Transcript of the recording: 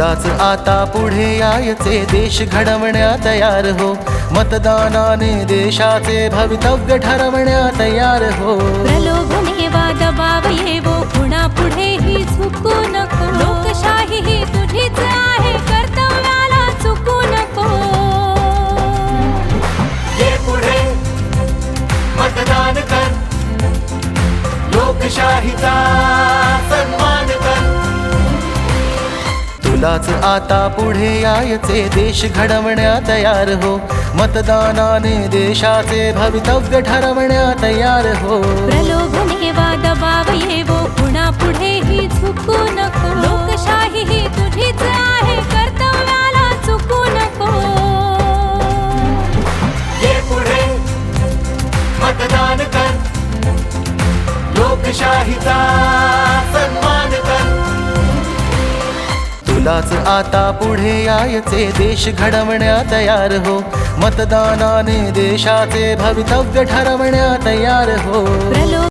तुलाच आता पुढे यायचे. देश घडवण्या तयार हो. मतदानाने देशाचे भवितव्य ठरवण्या तयार हो. प्रलोभने वा दबाव येवो कुणा पुढेही झुकू नको. लोकशाही ही तुझीच आहे. कर्तव्याला चुकू नको. ये पुढे मतदान कर. लोकशाहीचा तुलाच आता पुढे यायचे. देश घडवण्या तयार हो. मतदानाने देशाचे भवितव्य ठरवण्या तयार हो. प्रलोभने वा दबाव येवो कुणा पुढेही झुकू नको. लोकशाही ही तुझीच आहे. कर्तव्याला चुकू नको. ये पुढे मतदान कर. लोकशाहीचा तुलाच आता पुढे यायचे. देश घडवण्या तयार हो. मतदानाने देशाचे भवितव्य ठरवण्या तयार हो.